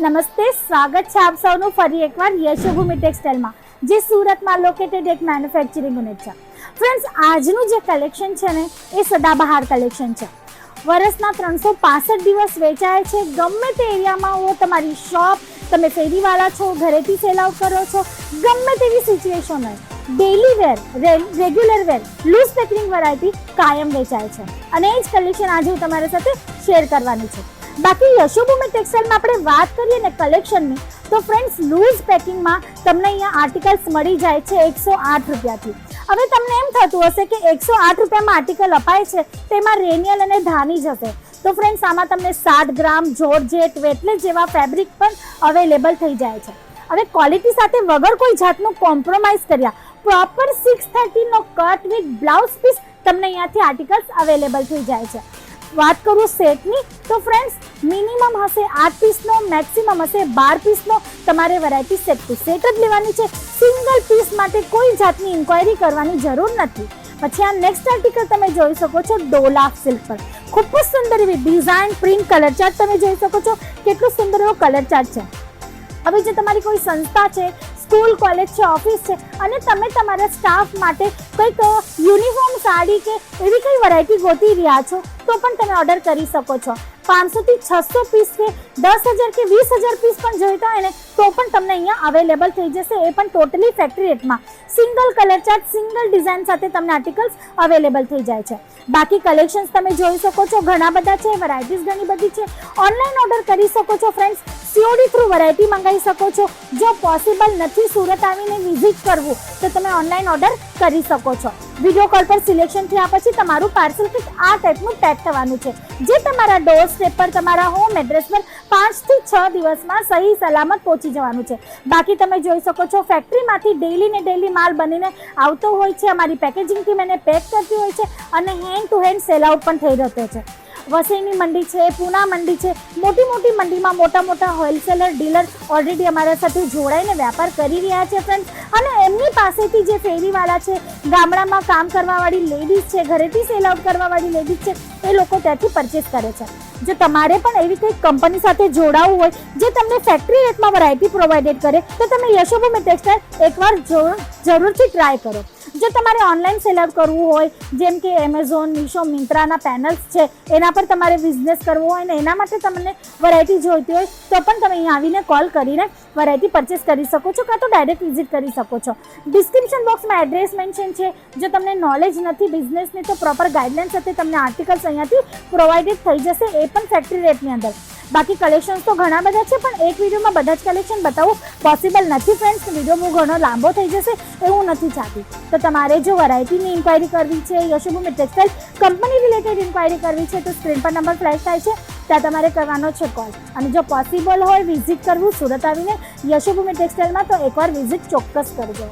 નમસ્તે, સ્વાગત છે આપ સૌનું ફરી એકવાર યશોભૂમિ ટેક્સટાઇલમાં, જે સુરતમાં લોકેટેડ એક મેન્યુફેક્ચરિંગ યુનિટ છે. ફ્રેન્ડ્સ આજનું જે કલેક્શન છે ને, એ સદાબહાર કલેક્શન છે. વર્ષના ત્રણસો પાસઠ દિવસ વેચાય છે. ગમે તે એરિયામાં હો, તમારી શોપ, તમે ફેરીવાળા છો, ઘરેથી સેલ આઉટ કરો છો, ગમે તેવી સિચ્યુએશન હોય daily wear regular wear loose packing variety કાયમ વેચાય છે. અને એ જ કલેક્શન આજે હું તમારી સાથે શેર કરવાની છું. બાકી યશોભૂમિ ટેક્સટાઇલમાં આપણે વાત કરીએ ને કલેક્શનની, તો ફ્રેન્ડ્સ લૂઝ પેકિંગમાં તમને અહીંયા આર્ટિકલ્સ મળી જાય છે એકસો આઠ રૂપિયાથી. હવે તમને એમ થતું હશે કે એકસો આઠ રૂપિયામાં આર્ટિકલ અપાય છે, તેમાં રેનિયલ અને ધાની જશે તો ફ્રેન્ડ્સ આમાં તમને સાઠ ગ્રામ જોર્જેટ વેટલેસ જેવા ફેબ્રિક પણ અવેલેબલ થઈ જાય છે. હવે ક્વોલિટી સાથે વગર કોઈ જાતનું કોમ્પ્રોમાઇઝ કર્યા પ્રોપર સિક્સ થર્ટીનો કટ વિથ બ્લાઉઝ પીસ તમને અહીંયાથી આર્ટિકલ્સ અવેલેબલ થઈ જાય છે. વાત કરું સેટની, તો ફ્રેન્ડ્સ મિનિમમ હશે આઠ પીસનો મેક્સિમમ હશે બાર પીસનો તમારે વેરાયટી સેટ ટુ સેટ જ લેવાની છે. સિંગલ પીસ માટે કોઈ જાતની ઇન્ક્વાયરી કરવાની જરૂર નથી. પછી આ નેક્સ્ટ આર્ટિકલ તમે જોઈ શકો છો ડોલા સિલ્ક પર. ખૂબ જ સુંદર એવી ડિઝાઇન પ્રિન્ટ કલર ચાર્ટ તમે જોઈ શકો છો. કેટલો સુંદર એવો કલર ચાર્ટ છે. હવે જે તમારી કોઈ સંસ્થા છે સ્કૂલ કોલેજ છે ઓફિસ છે, અને તમે તમારા સ્ટાફ માટે કંઈક યુનિફોર્મ સાડી કે એવી કઈ વેરાયટી ગોતી રહ્યા છો તો પણ તમે ઓર્ડર કરી શકો છો. પાંચસોથી છસો પીસ કે દસ હજાર કે વીસ હજાર પીસ પણ જોઈતા હોય ને તો પણ તમને અહીંયા અવેલેબલ થઈ જશે. એ પણ ટોટલી ફેક્ટરી રેટમાં single colour chart single design સાથે તમને આર્ટિકલ્સ અવેલેબલ થઈ જાય છે. બાકી કલેક્શન્સ તમે જોઈ શકો છો, ઘણા બધા છે વેરાયટીઝ ઘણી બધી છે. ઓનલાઈન ઓર્ડર કરી શકો છો ફ્રેન્ડ્સ સીઓડી થ્રુ વેરાયટી મંગાવી શકો છો. જો પોસિબલ નથી સુરત આવીને વિઝિટ કરવું, તો તમે ઓનલાઈન ઓર્ડર કરી શકો છો. વીડિયો કોલ પર સિલેક્શન થયા પછી તમારું પાર્સલ કંઈક આ ટાઈપનું પેક થવાનું છે. જે તમારા ડોર સ્ટેપ પર, તમારા હોમ એડ્રેસ પર પાંચથી છ દિવસમાં સહી સલામત પહોંચી જવાનું છે. બાકી તમે જોઈ શકો છો ફેક્ટરીમાંથી ડેઈલી ને ડેઈલી માલ બનીને આવતો હોય છે. અમારી પેકેજિંગ ટીમ એને પેક કરતી હોય છે અને hand to hand sell out પણ થઈ રહ્યો છે. વસઈની મંડી છે, પૂના મંડી છે, મોટી મોટી મંડીમાં મોટા મોટા હોલસેલર ડીલર ઓલરેડી અમારા સાથે જોડાઈને વ્યાપાર કરી રહ્યા છે ફ્રેન્ડ્સ અને એમની પાસેથી જે ફેરીવાળા છે, ગામડામાં કામ કરવાવાળી લેડીઝ છે, ઘરેથી સેલ આઉટ કરવાવાળી લેડીઝ છે, એ લોકો ત્યાંથી પરચેસ કરે છે. જો તમારે પણ એવી કંઈક કંપની સાથે જોડાવવું હોય, જે તમને ફેક્ટરી રેટમાં વરાયટી પ્રોવાઇડેડ કરે, તો તમે યશોભૂમિ ટેક્સટાઇલ એકવાર જરૂર જરૂરથી ટ્રાય કરો. જો તમારે ઓનલાઈન સેલર કરવું હોય, જેમ કે એમેઝોન મીશો મિન્ત્રાના પેનલ્સ છે, એના પર તમારે બિઝનેસ કરવો હોય ને એના માટે તમને વેરાયટી જોઈતી હોય, તો પણ તમે અહીં આવીને કોલ કરીને વેરાયટી પરચેસ કરી શકો છો, કાં તો ડાયરેક્ટ વિઝિટ કરી શકો છો. ડિસ્ક્રિપ્શન બોક્સમાં એડ્રેસ મેન્શન છે, જો તમને નોલેજ નથી બિઝનેસની તો પ્રોપર ગાઈડલાઇન સાથે તમને આર્ટિકલ્સ અહીંયાથી પ્રોવાઈડેડ થઈ જશે, એ પણ ફેક્ટરી રેટની અંદર. બાકી કલેક્શન્સ તો ઘણા બધા છે, પણ એક વિડીયોમાં બધા જ કલેક્શન બતાવવું પોસિબલ નથી ફ્રેન્ડ્સ વીડિયો હું ઘણો લાંબો થઈ જશે એવું નથી ચાહતી. તો તમારે જો વરાયટીની ઇન્ક્વાયરી કરવી છે, Yashobhumi textile company related inquiry કરવી છે, તો સ્ક્રીન પર નંબર ફ્લેશ થાય છે. ત્યાં તમારે કરવાનો છે કોલ અને જો પોસિબલ હોય વિઝિટ કરવું. સુરત આવીને યશોભૂમિ ટેક્સટાઇલમાં તો એકવાર વિઝિટ ચોક્કસ કરજો.